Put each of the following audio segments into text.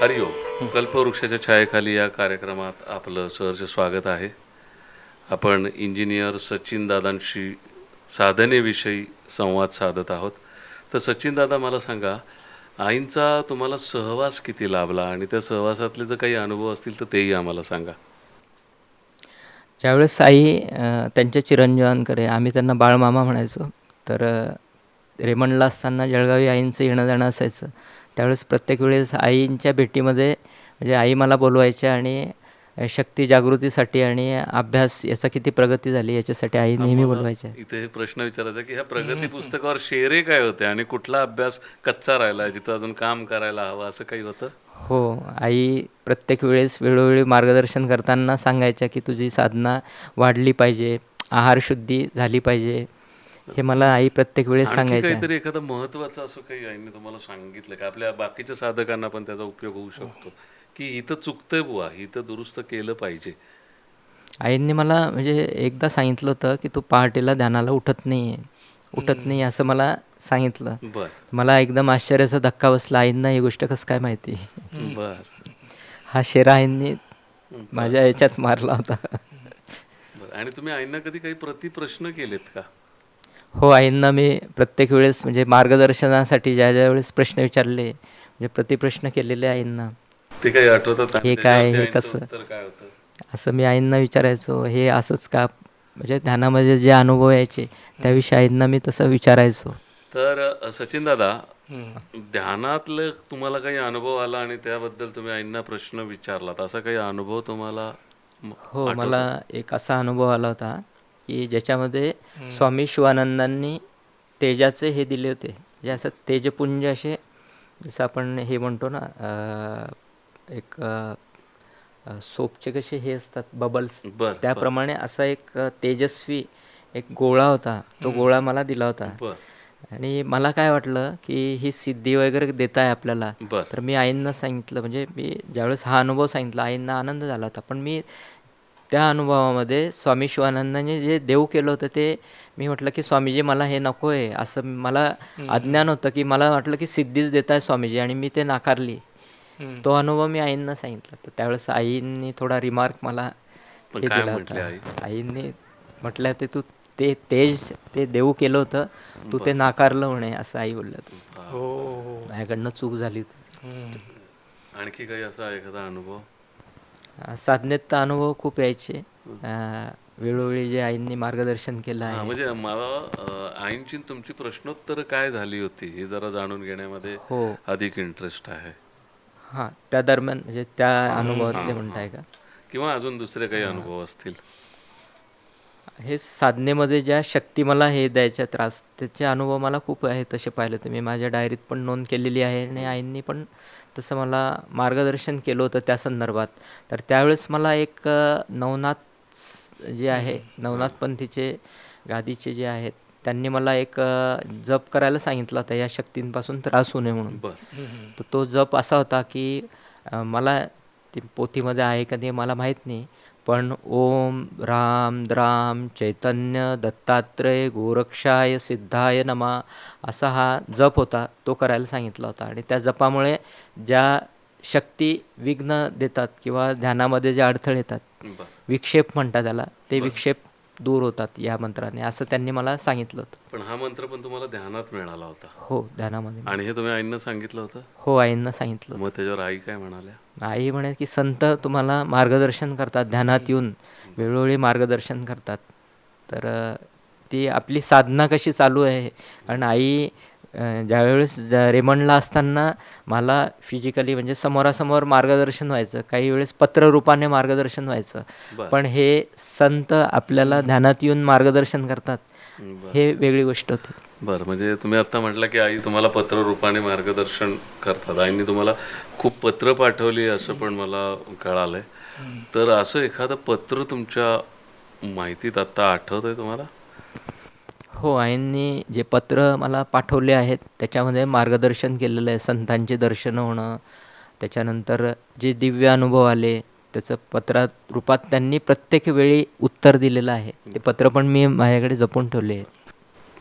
हरिओम. कल्पवृक्षाच्या छायेखाली या कार्यक्रमात आपलं सहर्ष स्वागत आहे. आपण इंजिनियर सचिन दादांशी साधनेविषयी संवाद साधत आहोत. तर सचिन दादा मला सांगा आईंचा तुम्हाला सहवास किती लाभला? आणि त्या सहवासातले जर काही अनुभव असतील तर तेही आम्हाला सांगा. ज्यावेळेस आई त्यांच्या चिरंजीवांकडे आम्ही त्यांना बाळमामा म्हणायचो तर रेमंडला असताना जळगावी आईंचं येणं जाणं असायचं. त्यावेळेस प्रत्येक वेळेस आईंच्या भेटीमध्ये म्हणजे आई मला बोलवायच्या आणि शक्ती जागृतीसाठी आणि अभ्यास याचा किती प्रगती झाली याच्यासाठी आई नेहमी बोलवायच्या. इथे हे प्रश्न विचारायचा की ह्या प्रगती पुस्तकावर शेरे काय होते आणि कुठला अभ्यास कच्चा राहिला जिथं अजून काम करायला हवं असं काही होतं? हो आई प्रत्येक वेळेस वेळोवेळी मार्गदर्शन करताना सांगायच्या की तुझी साधना वाढली पाहिजे आहारशुद्धी झाली पाहिजे हे मला आई प्रत्येक वेळेस आणखी सांगायच्या. काहीतरी एखादं महत्वाचं असं काही आईने तुम्हाला सांगितलं का? आपल्या बाकीच्या साधकांना पण त्याचा उपयोग होऊ शकतो. की इथं चुकतंय बुवा इथं दुरुस्त केलं पाहिजे. आईंनी मला म्हणजे एकदा सांगितलं होतं की तू पहाटेला ध्यानाला उठत नाही उठत नाही असं मला सांगितलं. बर. मला एकदम आश्चर्याचा धक्का बसला आईंना ही गोष्ट कसं काय माहिती? बर. हा शेरा आईंनी माझ्या याच्यात मारला होता. बर. आणि तुम्ही आईंना कधी काही प्रतिप्रश्न केलेत का? हो आईंना मी प्रत्येक वेळेस म्हणजे मार्गदर्शनासाठी ज्या ज्या वेळेस प्रश्न विचारले म्हणजे प्रतिप्रश्न केलेले आईंना. ते काही आठवतात हे काय, हे कसं? उत्तर काय होतं? असं मी आईंना विचारायचो हे असंच का? म्हणजे ध्यानामध्ये जे अनुभव यायचे त्याविषयी आईंना मी तसं विचारायचो. तर सचिन दादा ध्यानातलं तुम्हाला काही अनुभव आला आणि त्याबद्दल तुम्ही आईंना प्रश्न विचारलात? असा काही अनुभव तुम्हाला हो मला एक असा अनुभव आला होता. की ज्याच्यामध्ये स्वामी शिवानंदांनी तेजाचे हे दिले होते. जे असं तेजपुंज असे जसं आपण हे म्हणतो ना एक सोपचे कसे हे असतात बबल्स त्याप्रमाणे असा एक तेजस्वी एक गोळा होता. तो गोळा मला दिला होता. आणि मला काय वाटलं की ही सिद्धी वगैरे देत आहे आपल्याला तर मी आईंना सांगितलं म्हणजे मी ज्यावेळेस हा अनुभव सांगितला आईंना आनंद झाला होता. पण मी त्या अनुभवामध्ये स्वामी शिवानंदाने जे देव केलं होतं ते मी म्हटलं की स्वामीजी मला हे नको आहे असं मला अज्ञान होतं की मला वाटलं की सिद्धीच देत आहे स्वामीजी आणि मी ते नाकारली. तो अनुभव मी आईंना सांगितला. तर त्यावेळेस आईंनी थोडा रिमार्क मला हे दिला म्हटले होता. आई? आईंनी म्हटलं ते तू ते तेज ते देव केलं होतं तू ते नाकारलं म्हणे असं आई बोलल्या तू हो हो माझ्याकडनं चूक झाली होती. आणखी काही असा एखादा अनुभव? साधनेत तर अनुभव खूप यायचे. वेळोवेळी जे आईंनी मार्गदर्शन केलं आहे. म्हणजे मला आईंची तुमची प्रश्नोत्तर काय झाली होती हे जरा जाणून घेण्यामध्ये हो. अधिक इंटरेस्ट आहे. हां त्या दरम्यान म्हणजे त्या अनुभवातले म्हणताय का? किंवा अजून दुसरे काही अनुभव असतील? हे साधनेमध्ये ज्या शक्ती मला हे द्यायच्या त्रास त्याचे अनुभव मला खूप आहे तसे पाहिलं तर मी माझ्या डायरीत पण नोंद केलेली आहे आणि आईंनी पण तसं मला मार्गदर्शन केलं होतं त्या संदर्भात. तर त्यावेळेस मला एक नवनाथ जे आहे नवनाथपंथीचे गादीचे जे आहेत त्यांनी मला एक जप करायला सांगितला होता. या शक्तींपासून त्रास होऊ नये म्हणून. तर तो जप असा होता की मला ती पोथीमध्ये आहे का ते मला माहीत नाही. पण ओम राम द्राम चैतन्य दत्तात्रय गोरक्षाय सिद्धाय नमा असा हा जप होता. तो करायला सांगितला होता. आणि त्या जपामुळे ज्या शक्ती विघ्न देतात किंवा ध्यानामध्ये जे अडथळे येतात विक्षेप म्हणतात त्याला ते विक्षेप दूर होतात या मंत्राने. असं त्यांनी मला सांगितलं होतं. पण हा मंत्र पण तुम्हाला ध्यानात मिळाला होता. हो ध्यानामध्ये. आणि हे तुम्ही आईंना सांगितलं होतं? हो आईंना सांगितलं मग त्याच्यावर आई काय म्हणाल्या? आई म्हणे की संत तुम्हाला मार्गदर्शन करतात ध्यानात येऊन वेळोवेळी मार्गदर्शन करतात. तर ती आपली साधना कशी चालू आहे? कारण आई ज्यावेळेस ज- रेमंडला असताना मला फिजिकली म्हणजे समोरासमोर मार्गदर्शन व्हायचं काही वेळेस पत्ररूपाने मार्गदर्शन व्हायचं. पण हे संत आपल्याला ध्यानात येऊन मार्गदर्शन करतात. हे वेगळी गोष्ट होती. बरं म्हणजे तुम्ही आत्ता म्हटलं की आई तुम्हाला पत्र रूपाने मार्गदर्शन करतात. आईने तुम्हाला खूप पत्र पाठवली असं पण मला कळालंय. तर असं एखादं पत्र तुमच्या माहितीत आत्ता आठवत आहे तुम्हाला? हो आईंनी जे पत्र मला पाठवले आहेत त्याच्यामध्ये मार्गदर्शन केलेलं आहे. संतांचे दर्शन होणं त्याच्यानंतर जे दिव्य अनुभव आले त्याचं पत्रात रूपात त्यांनी प्रत्येक वेळी उत्तर दिलेलं आहे. ते पत्र पण मी माझ्याकडे जपून ठेवले आहे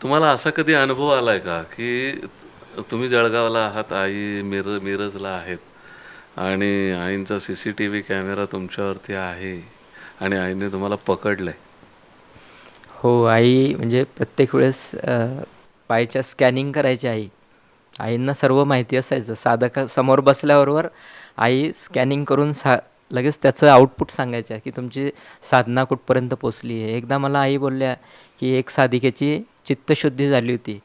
तुम्हाला असा कधी अनुभव आलाय का की तुम्ही जळगावला आहात आई मिर मिरजला आहेत आणि आईंचा C C T V camera तुमच्यावरती आहे आणि आईने तुम्हाला पकडलं आहे हो आई म्हणजे प्रत्येक वेळेस पायच्या स्कॅनिंग करायची आई. आईंना सर्व माहिती असायचं. साधका समोर बसल्याबरोबर आई स्कॅनिंग करून सा लगेच त्याचं आउटपुट सांगायच्या की तुमची साधना कुठपर्यंत पोचली आहे एकदा मला आई बोलल्या की एक साधिकेची चित्तशुद्धी झाली होती.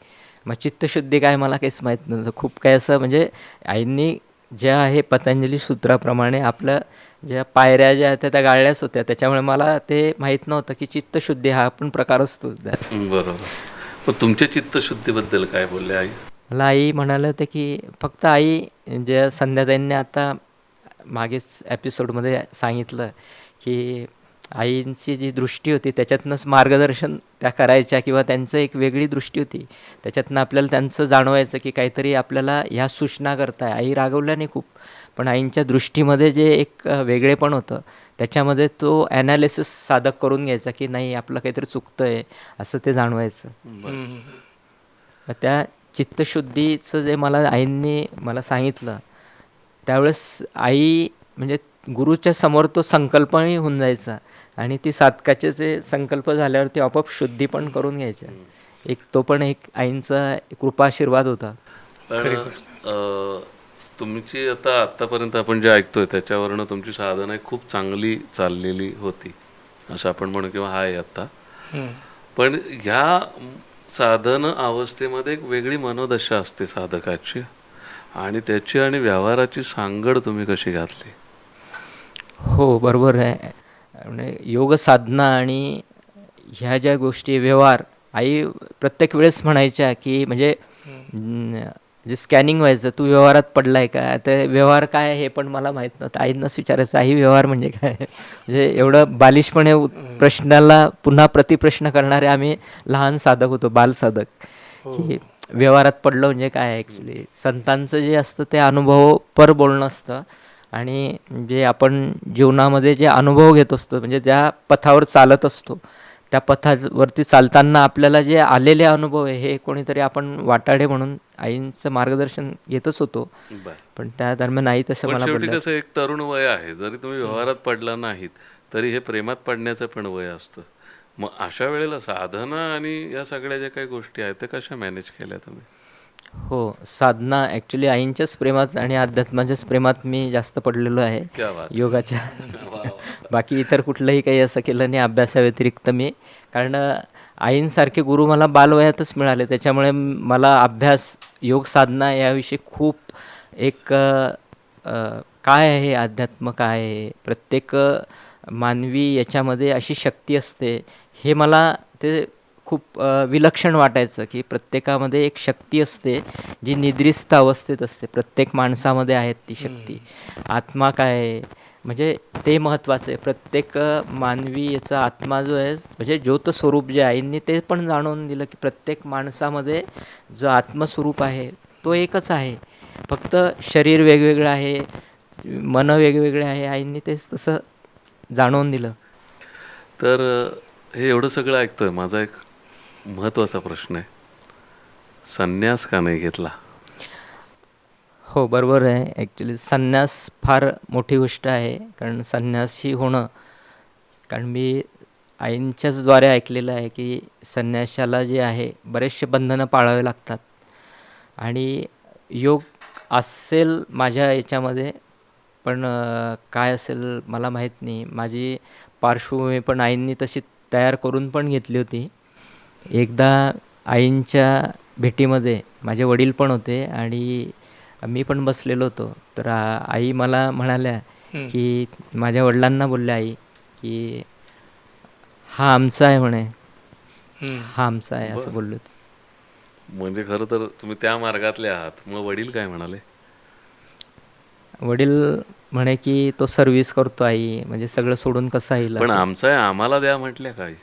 मग चित्तशुद्धी काय मला काहीच माहीत नव्हतं. खूप काय असं म्हणजे आईंनी ज्या आहे पतंजली सूत्राप्रमाणे आपलं ज्या पायऱ्या ज्या होत्या त्या गाळल्याच होत्या. त्याच्यामुळे मला ते माहीत नव्हतं की चित्तशुद्धी हा पण प्रकार असतो. बरोबर. तुमच्या चित्तशुद्धीबद्दल काय बोलले आई? मला आई म्हणाले होते की फक्त आई ज्या संध्याताईंनी आता मागेच एपिसोडमध्ये सांगितलं की आईंची जी दृष्टी होती त्याच्यातनंच मार्गदर्शन त्या करायच्या किंवा त्यांचं एक वेगळी दृष्टी होती. त्याच्यातनं आपल्याला त्यांचं जाणवायचं की काहीतरी आपल्याला ह्या सूचना करताय. आई रागवल्या नाही खूप पण आईंच्या दृष्टीमध्ये जे एक वेगळेपण होतं त्याच्यामध्ये तो ॲनालिसिस साधक करून घ्यायचा की नाही आपलं काहीतरी चुकतं आहे असं ते जाणवायचं. त्या चित्तशुद्धीचं जे मला आईंनी मला सांगितलं त्यावेळेस आई म्हणजे गुरुच्या समोर तो संकल्पही होऊन जायचा. आणि ती साधकाचे जे संकल्प झाल्यावर ती आपोआप शुद्धी पण करून घ्यायच्या एक तो पण एक आईंचा कृपा आशीर्वाद होता पण तुमची आता आत्तापर्यंत आपण जे ऐकतोय त्याच्यावरनं तुमची साधना खूप चांगली चाललेली होती. असं आपण म्हणू किंवा आहे आत्ता. पण ह्या साधन अवस्थेमध्ये एक वेगळी मनोदशा असते साधकाची. आणि त्याची आणि व्यवहाराची सांगड तुम्ही कशी घातली? हो बरोबर आहे. म्हणजे योग साधना आणि ह्या ज्या गोष्टी व्यवहार आई प्रत्येक वेळेस म्हणायच्या की म्हणजे जे स्कॅनिंग व्हायचं तू व्यवहारात पडलाय का? तर व्यवहार काय हे पण मला माहीत नव्हतं. आईंनाच विचारायचं आई व्यवहार म्हणजे काय? म्हणजे एवढं बालिशपणे प्रश्नाला पुन्हा प्रतिप्रश्न करणारे आम्ही लहान साधक होतो बाल साधक की व्यवहारात पडलं म्हणजे काय ॲक्च्युली संतांचं जे असतं ते अनुभव पर बोलणं असतं. आणि जे आपण जीवनामध्ये जे अनुभव घेत असतो म्हणजे ज्या पथावर चालत असतो त्या पथावरती चालताना आपल्याला जे आलेले अनुभव आहे हे कोणीतरी आपण वाटाडे म्हणून आईंचं मार्गदर्शन घेतच होतो. पण त्या दरम्यान आई तसं मला कसं एक तरुण वय आहे जरी तुम्ही व्यवहारात पडला नाहीत तरी हे प्रेमात पडण्याचं पण वय असतं. मग अशा वेळेला साधना आणि या सगळ्या ज्या काही गोष्टी आहेत त्या कशा मॅनेज केल्या तुम्ही? हो साधना ॲक्च्युली आईंच्याच प्रेमात आणि अध्यात्माच्याच प्रेमात मी जास्त पडलेलो आहे. क्या बात योगाच्या. बाकी इतर कुठलंही काही असं केलं नाही अभ्यासाव्यतिरिक्त मी. कारण अ, आईंसारखे गुरु मला बालवयातच मिळाले. त्याच्यामुळे म- मला अभ्यास योग साधना याविषयी खूप एक अ, अ, काय आहे अध्यात्म काय आहे प्रत्येक अ, मानवी याच्यामध्ये अशी शक्ती असते हे मला ते खूप विलक्षण वाटायचं की प्रत्येकामध्ये एक शक्ती असते जी निद्रिस्त अवस्थेत असते. प्रत्येक माणसामध्ये आहेत ती शक्ती. आत्मा काय आहे? म्हणजे ते महत्त्वाचं आहे. प्रत्येक मानवी याचा आत्मा जो आहे म्हणजे ज्योत स्वरूप जे आईंनी ते पण जाणवून दिलं की प्रत्येक माणसामध्ये जो आत्मस्वरूप आहे तो एकच आहे. फक्त शरीर वेगवेगळं आहे मन वेगवेगळे आहे आईंनी तेच तसं जाणवून दिलं. तर हे एवढं सगळं ऐकतोय. माझा एक महत्त्वाचा प्रश्न आहे. संन्यास का नाही घेतला? हो बरोबर आहे. ॲक्च्युली संन्यास फार मोठी गोष्ट आहे. कारण संन्यासी होणं कारण मी आईंच्याचद्वारे ऐकलेलं आहे की संन्याशाला जे आहे बरेचसे बंधनं पाळावे लागतात. आणि योग असेल माझ्या याच्यामध्ये पण काय असेल मला माहीत नाही. माझी पार्श्वभूमी पण आईंनी तशी तयार करून पण घेतली होती. एकदा आईंच्या भेटीमध्ये माझे वडील पण होते आणि मी पण बसलेलो होतो. तर आई मला म्हणाल्या की माझ्या वडिलांना बोलल्या आई की हा आमचा आहे म्हणे. हा आमचा आहे असं बोललो. म्हणजे खरं तर तुम्ही त्या मार्गातले आहात. मग वडील काय म्हणाले? वडील म्हणे की तो सर्व्हिस करतो आई. म्हणजे सगळं सोडून कसं येईल? पण. आमचं आहे आम्हाला द्या म्हटल्या काय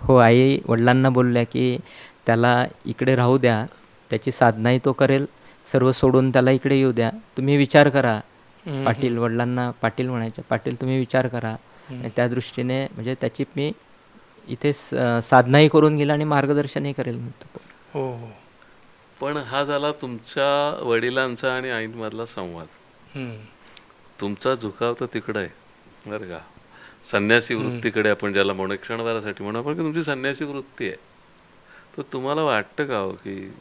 हो आई वडिलांना बोलल्या की त्याला इकडे राहू द्या त्याची साधनाही तो करेल सर्व सोडून त्याला इकडे येऊ द्या. तुम्ही विचार करा. पाटील वडिलांना पाटील म्हणायचे पाटील तुम्ही विचार करा. आणि त्या दृष्टीने म्हणजे त्याची मी इथे साधनाही करून गेला आणि मार्गदर्शनही करेल. हो हो. पण हा झाला तुमच्या वडिलांचा आणि आईंमधला संवाद. हम्म. तुमचा झुकाव तर तिकडं आहे बरं का? संन्यासी वृत्तीकडे आपण ज्याला म्हणू क्षणभरासाठी म्हणू आपण की तुमची संन्यासी वृत्ती आहे. तर तुम्हाला वाटतं का हो की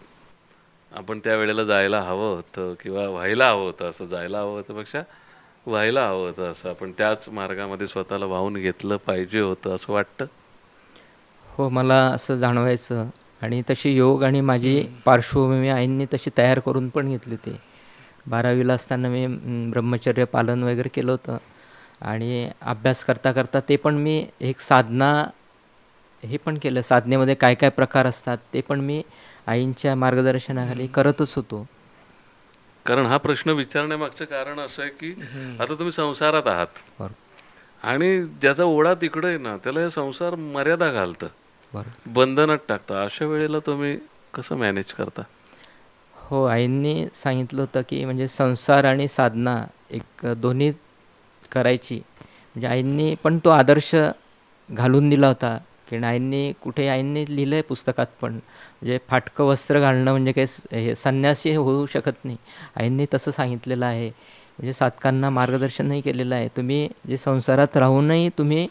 आपण त्या वेळेला जायला हवं होतं किंवा व्हायला हवं होतं असं जायला हवं होतं पेक्षा व्हायला हवं होतं असं आपण त्याच मार्गामध्ये स्वतःला वाहून घेतलं पाहिजे होतं असं वाटतं? हो मला असं जाणवायचं आणि तशी योग आणि माझी पार्श्वभूमी आईंनी तशी तयार करून पण घेतली ते. बारावीला असताना म, ब्रह्मचर्य पालन वगैरे केलं होतं. आणि अभ्यास करता करता ते पण मी एक साधना हे पण केलं. साधनेमध्ये काय काय प्रकार असतात ते पण मी आईंच्या मार्गदर्शनाखाली करतच होतो. कारण हा प्रश्न विचारण्यामागचं कारण असं आहे की आता तुम्ही संसारात आहात. आणि ज्याचा ओढा तिकडे आहे ना त्याला हे संसार मर्यादा घालतं. बंधनात टाकतं. अशा वेळेला तुम्ही कसं मॅनेज करता? हो आईंनी सांगितलं होतं की म्हणजे संसार आणि साधना एक दोन्ही करायची. म्हणजे आईंनी पण तो आदर्श घालून दिला होता. की आईंनी कुठे आईंनी लिहिलं आहे पुस्तकात पण. म्हणजे फाटकं वस्त्र घालणं म्हणजे काही हे संन्यासी होऊ शकत नाही. आईंनी तसं सांगितलेलं आहे. म्हणजे साधकांना मार्गदर्शनही केलेलं आहे. तुम्ही जे संसारात राहूनही तुम्ही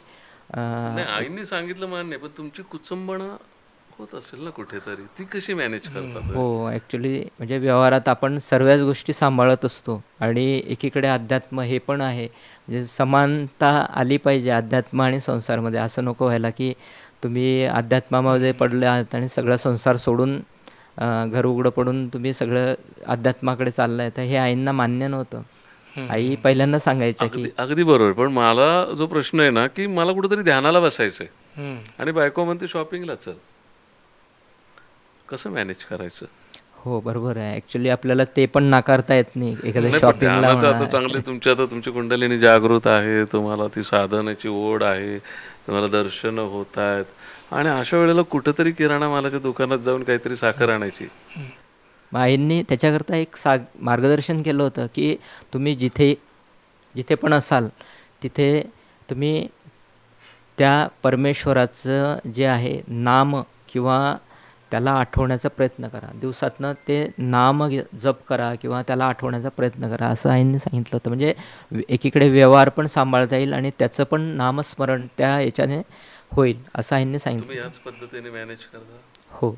आईंनी सांगितलं मान्य पण तुमची कुचंबणा होत असेल ना कुठेतरी. ती कशी मॅनेज करतात? हो ॲक्च्युली म्हणजे व्यवहारात आपण सर्वच गोष्टी सांभाळत असतो आणि एकीकडे अध्यात्म हे पण आहे. म्हणजे समानता आली पाहिजे अध्यात्म आणि संसारमध्ये. असं नको व्हायला की तुम्ही अध्यात्मामध्ये पडले आहात आणि सगळा संसार सोडून घर उघडं पडून तुम्ही सगळं अध्यात्माकडे चाललाय तर हे आईंना मान्य नव्हतं. आई पहिल्यांदा सांगायच्या की अगदी अगदी बरोबर. पण मला जो प्रश्न आहे ना की मला कुठेतरी ध्यानाला बसायचंय. आणि बायको म्हणते शॉपिंगला चल. कसं मॅनेज करायचं? हो बरोबर आहे. ॲक्च्युली आपल्याला ते पण नाकारता येत नाही. एखाद्या नाही, पण शॉपिंगला ध्यानाचं आता म्हणा. चांगली तुमची आता तुमची कुंडलिनी जागृत आहे. तुम्हाला ती साधनाची ओढ आहे. तुम्हाला दर्शन होत आहेत. आणि अशा वेळेला कुठंतरी किराणा मालाच्या दुकानात जाऊन काहीतरी साखर आणायची. मग आईंनी त्याच्याकरता एक सा मार्गदर्शन केलं होतं की तुम्ही जिथे जिथे पण असाल तिथे तुम्ही त्या परमेश्वराचं जे आहे नाम किंवा त्याला आठवण्याचा प्रयत्न करा. दिवसातनं ते नाम जप करा किंवा त्याला आठवण्याचा प्रयत्न करा असं आईंनी सांगितलं होतं. म्हणजे एकीकडे व्यवहार पण सांभाळता येईल आणि त्याचं पण नामस्मरण त्या याच्याने होईल असं आईंनी सांगितलं. तुम्ही याच पद्धतीने मॅनेज करता? हो.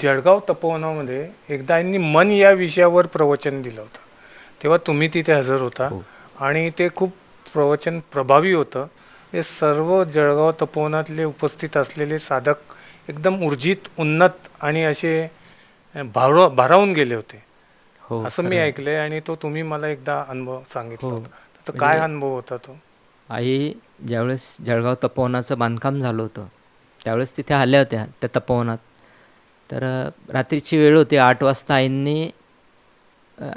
जळगाव तपोवनामध्ये एकदा यांनी मन या विषयावर प्रवचन दिलं होतं. तेव्हा तुम्ही तिथे हजर होता आणि ते खूप प्रवचन प्रभावी होतं. हे सर्व जळगाव तपोवनातले उपस्थित असलेले साधक एकदम ऊर्जित उन्नत आणि असे भार भारावून गेले होते. हो असं मी ऐकलंय आणि तो तुम्ही मला एकदा अनुभव सांगितला हो. होता. तर काय अनुभव होता तो? आई ज्यावेळेस जळगाव तपोवनाचं बांधकाम झालं होतं त्यावेळेस तिथे आल्या होत्या त्या तपोवनात. तर रात्रीची वेळ होती आठ वाजता आईंनी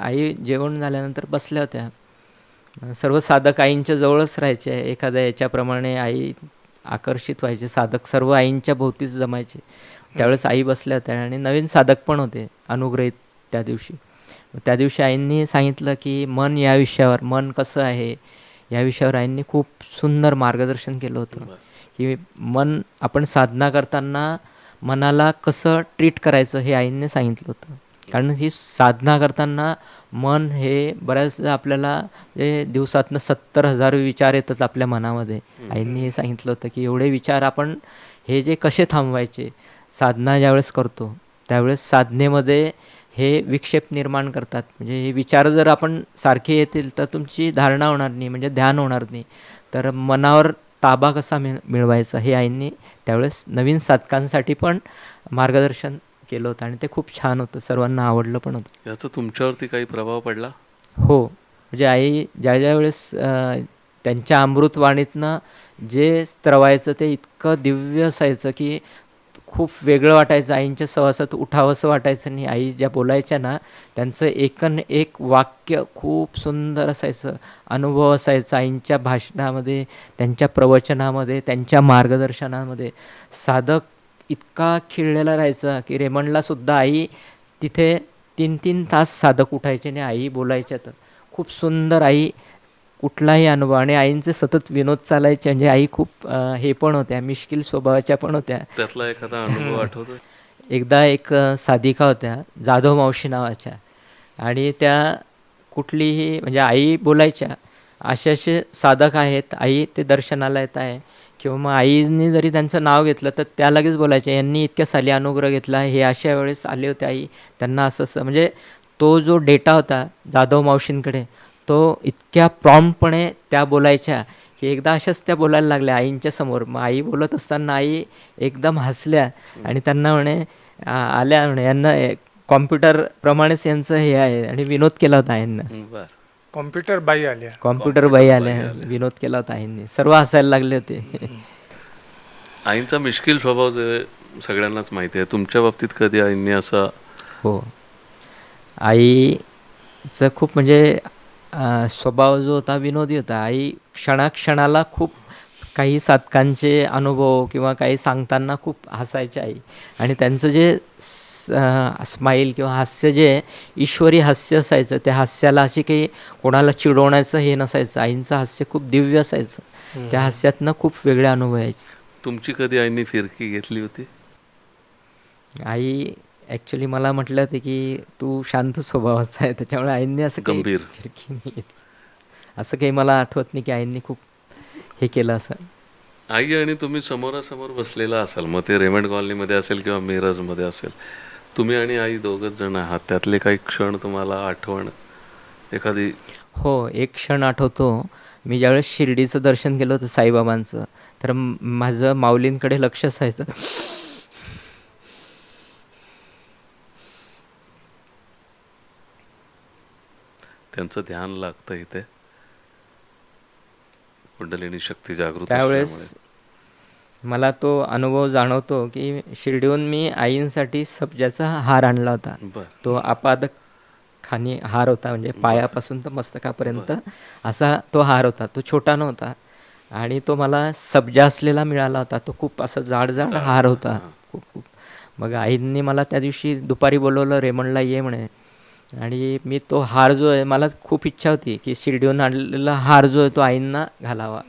आई जेवण झाल्यानंतर बसल्या होत्या. सर्व साधक आईंच्या जवळच राहायचे एखाद्या याच्याप्रमाणे आई आकर्षित व्हायचे. साधक सर्व आईंच्या भोवतीच जमायचे. त्यावेळेस आई बसल्या होत्या आणि नवीन साधक पण होते अनुग्रहित त्या दिवशी. त्या दिवशी आईंनी सांगितलं की मन या विषयावर मन कसं आहे? या विषयावर आईंनी खूप सुंदर मार्गदर्शन केलं होतं. की मन आपण साधना करताना मनाला कसं ट्रीट करायचं हे आईंनी सांगितलं होतं. कारण ही साधना करताना मन हे बऱ्याचदा आपल्याला म्हणजे दिवसातनं सत्तर हजार विचार येतात आपल्या मनामध्ये. आईंनी हे सांगितलं होतं की एवढे विचार आपण हे जे कसे थांबवायचे साधना ज्यावेळेस करतो त्यावेळेस साधनेमध्ये हे विक्षेप निर्माण करतात. म्हणजे हे विचार जर आपण सारखे येतील तर तुमची धारणा होणार नाही म्हणजे ध्यान होणार नाही. तर मनावर ताबा कसा मिळ मिळवायचा हे आईंनी त्यावेळेस नवीन साधकांसाठी पण मार्गदर्शन केलं होतं आणि ते खूप छान होतं. सर्वांना आवडलं पण होतं. याचा तुमच्यावरती काही प्रभाव पडला? हो. म्हणजे आई ज्या ज्या वेळेस त्यांच्या अमृतवाणीतनं जे स्त्रवायचं ते इतकं दिव्य असायचं की खूप वेगळं वाटायचं. आईंच्या सहवासात उठावंसं वाटायचं नाही आई ज्या बोलायच्या ना त्यांचं एकन एक वाक्य खूप सुंदर असायचं. अनुभव असायचा आईंच्या भाषणामध्ये त्यांच्या प्रवचनामध्ये त्यांच्या मार्गदर्शनामध्ये. साधक इतका खिळलेला राहायचा की रेमंडला सुद्धा आई तिथे तीन तीन तास साधक उठायचे आणि आई बोलायच्या. तर खूप सुंदर आई कुठलाही अनुभव. आणि आईंचे सतत विनोद चालायचे. म्हणजे आई खूप हे पण होत्या मिश्किल स्वभावाच्या पण होत्या. त्यातला एखादा अनुभव आठवतो एकदा एक साधिका होत्या जाधव मावशी नावाच्या. आणि त्या कुठलीही म्हणजे आई बोलायच्या. असे असे साधक आहेत. आई ते दर्शनाला येत आहे. किंवा मग आईने जरी त्यांचं नाव घेतलं तर त्या लगेच बोलायच्या यांनी इतक्या साली अनुग्रह घेतला हे अशा वेळेस आले होते आई त्यांना असं असं. म्हणजे तो जो डेटा होता जाधव मावशींकडे तो इतक्या प्रॉम्पणे त्या बोलायच्या की एकदा अशाच त्या बोलायला लागल्या आईंच्या समोर. मग आई बोलत असताना आई एकदम हसल्या आणि त्यांना म्हणे आल्या म्हणे यांना कॉम्प्युटर प्रमाणेच यांचं हे आहे आणि विनोद केला होता यांना. बरं. कॉम्प्युटर बाई आल्या. कॉम्प्युटर बाई आल्या. विनोद केला होता आईंनी. सर्व हसायला लागले होते. आईंचा मिश्किल स्वभाव जे सगळ्यांनाच माहिती आहे. तुमच्या बाबतीत कधी आईंनी असा हो. आईचं खूप म्हणजे स्वभाव जो होता विनोदी होता. आई क्षणाक्षणाला खूप काही साधकांचे अनुभव किंवा काही सांगताना खूप हसायचे आई. आणि त्यांचं जे स्माईल किंवा हास्य जे ईश्वरी हास्य असायचं त्या हास्याला अशी काही कोणाला चिडवण्याचं हे नसायचं. आईंचं हास्य खूप दिव्य असायचं. त्या हास्यातनं खूप वेगळे अनुभव यायचे. तुमची कधी आईंनी फिरकी घेतली होती? आई ॲक्च्युली मला म्हटलं होते की तू शांत स्वभावाचा आहे त्याच्यामुळे आईंनी असं गंभीर. फिरकी नाही. असं काही मला आठवत नाही की आईंनी खूप हे केलं असं. आई आणि तुम्ही समोरासमोर बसलेला असाल मग ते रेमंड कॉलनीमध्ये असेल किंवा मिरजमध्ये असेल तुम्ही आणि आई दोघंच जण आहात. त्यातले काही क्षण तुम्हाला आठवण एखादी? हो एक क्षण आठवतो. मी ज्यावेळेस शिर्डीचं दर्शन केलं होतं साईबाबांचं तर माझं माऊलींकडे लक्ष असायचं. त्यांचं ध्यान लागतं इथे. कुंडलिनी शक्ती जागृत त्यावेळेस. मला तो अनुभव जाणवतो की शिर्डीहून मी आईंसाठी सब्जाचा हार आणला होता. तो आपाद खानी हार होता म्हणजे पायापासून तर मस्तकापर्यंत असा तो हार होता. तो छोटा नव्हता आणि तो मला सब्जा असलेला मिळाला होता. तो खूप असा जाड जाड हार होता. खूप खूप. मग आईंनी मला त्या दिवशी दुपारी बोलवलं रेमंडला ये म्हणे. आणि मी तो हार जो आहे मला खूप इच्छा होती की शिर्डीहून आणलेला हार जो आहे तो आईंना घालावा.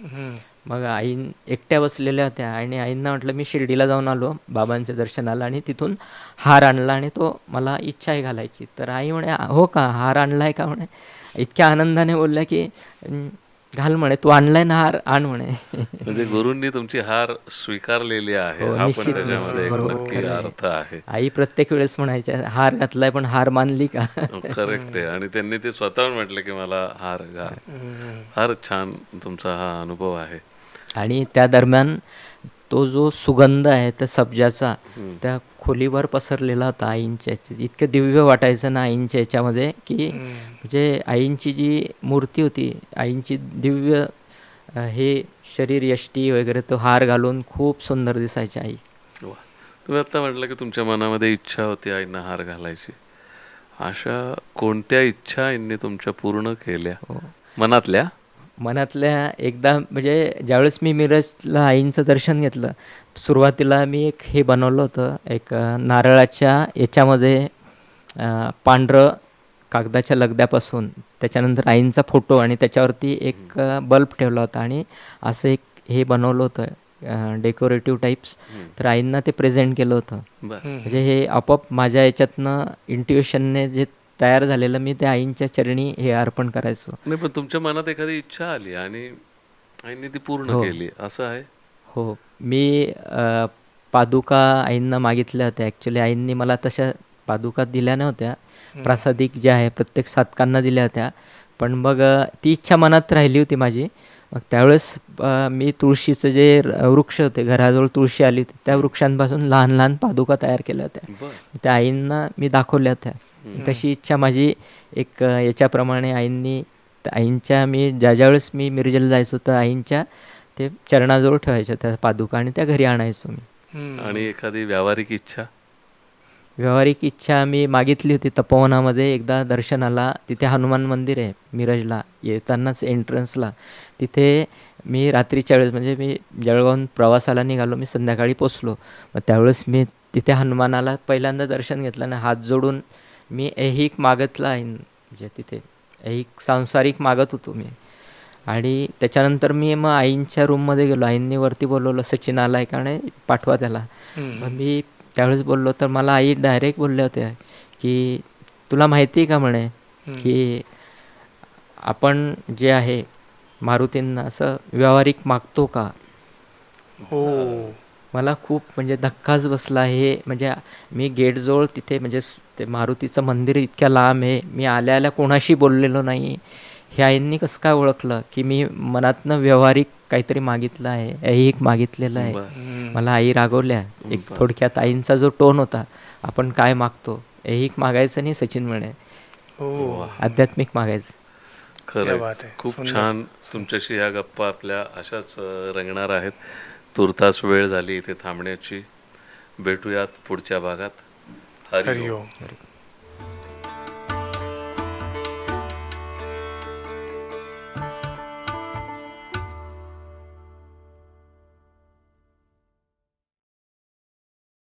मग आई एकट्या बसलेल्या होत्या. आणि आईंना म्हटलं मी शिर्डीला जाऊन आलो बाबांच्या दर्शनाला आणि तिथून हार आणला आणि तो मला इच्छा आहे घालायची. तर आई म्हणे हो का? हार आणलाय का? म्हणे. इतक्या आनंदाने बोलल्या की "अं, घाल म्हणे तू आणलाय ना हार? आण म्हणे. म्हणजे गुरूंनी तुमची हार स्वीकारलेली आहे. हो, हा आहे. अर्थ आहे. आई प्रत्येक वेळेस म्हणायच्या हार घातलाय पण हार मानली का? करेक्ट आहे. आणि त्यांनी ते स्वतःहून म्हटलं की मला हार घाल. फार छान तुमचा हा अनुभव आहे. आणि त्या दरम्यान तो जो सुगंध आहे त्या सब्जाचा त्या खोलीवर पसरलेला होता आईंच्या. इतकं दिव्य वाटायचं ना आईंच्या याच्यामध्ये की म्हणजे आईंची जी मूर्ती होती आईंची दिव्य हे शरीर यष्टी वगैरे तो हार घालून खूप सुंदर दिसायची आई. तुम्ही आता म्हटलं की तुमच्या मनामध्ये इच्छा होती आईंना हार घालायची. अशा कोणत्या इच्छा आईंनी तुमच्या पूर्ण केल्या? हो. मनातल्या? मनातल्या एकदा म्हणजे ज्यावेळेस मी मिरजला आईंचं दर्शन घेतलं सुरुवातीला मी एक हे बनवलं होतं एक नारळाच्या याच्यामध्ये पांढरं कागदाच्या लगद्यापासून त्याच्यानंतर आईंचा फोटो आणि त्याच्यावरती एक बल्ब ठेवला होता आणि असं एक हे बनवलं होतं डेकोरेटिव्ह टाईप्स तर आईंना ते प्रेझेंट केलं होतं. म्हणजे हे आपोआप माझ्या याच्यातनं इंट्युशनने जे तयार झालेलं मी त्या आईंच्या चरणी हे अर्पण करायचो. नाही पण तुमच्या मनात एखादी इच्छा आली आणि आईने ती पूर्ण हो. केली. असं आहे? हो. मी अ, पादुका आईंना मागितल्या होत्या. ॲक्च्युली आईंनी मला तशा पादुका दिल्या नव्हत्या. प्रासादिक ज्या आहे प्रत्येक साधकांना दिल्या होत्या. पण मग अ, ती इच्छा मनात राहिली होती माझी. मग त्यावेळेस अ, मी तुळशीचं जे र- वृक्ष होते घराजवळ तुळशी आली होती त्या वृक्षांपासून लहान लहान पादुका तयार केल्या होत्या. बर. त्या आईंना मी दाखवल्या होत्या. तशी इच्छा माझी एक याच्याप्रमाणे आईंनी आईंच्या मी ज्या ज्यावेळेस मी मिरजेला जायचो तर आईंच्या ते चरणाजवळ ठेवायच्या त्या पादुका आणि त्या घरी आणायचो मी. आणि एखादी व्यावहारिक इच्छा? व्यावहारिक इच्छा मी मागितली होती तपोवनामध्ये. एकदा दर्शनाला तिथे हनुमान मंदिर आहे मिरजला येतानाच एंट्रन्सला. तिथे मी रात्रीच्या वेळेस म्हणजे मी जळगावून प्रवासाला निघालो मी संध्याकाळी पोचलो. मग त्यावेळेस मी तिथे हनुमानाला पहिल्यांदा दर्शन घेतलं ना हात जोडून मी ऐहिक मागतला आहे म्हणजे तिथे ऐहिक सांसारिक मागत होतो मी. आणि त्याच्यानंतर मी मग आईंच्या रूममध्ये गेलो. आईंनी वरती बोलवलं सचिन आलाय का नाही पाठवा त्याला. मग मी त्यावेळेस बोललो तर मला आई डायरेक्ट बोलल्या होत्या की तुला माहिती आहे का म्हणे की आपण जे आहे मारुतींना असं व्यावहारिक मागतो का? हो. मला खूप म्हणजे धक्काच बसला हे म्हणजे मी गेटजवळ तिथे म्हणजे ते मारुतीचं मंदिर इतक्या लांब आहे मी आल्या आल्या कोणाशी बोललेलो नाही. हे आईंनी कसं काय ओळखलं की मी मनातनं व्यावहारिक काहीतरी मागितलं आहे ऐहिक मागितलेलं आहे. मला आई रागवल्या एक थोडक्यात आईंचा जो टोन होता आपण काय मागतो ऐहिक मागायचं नाही सचिन म्हणे. हो. आध्यात्मिक मागायचं. क्या खरं. खूप. छान तुमच्याशी ह्या गप्पा आपल्या अशाच रंगणार आहेत. तुर्तास वेळ झाली इथे थांबण्याची. भेटूयात पुढच्या भागात. हरिओम हरिओम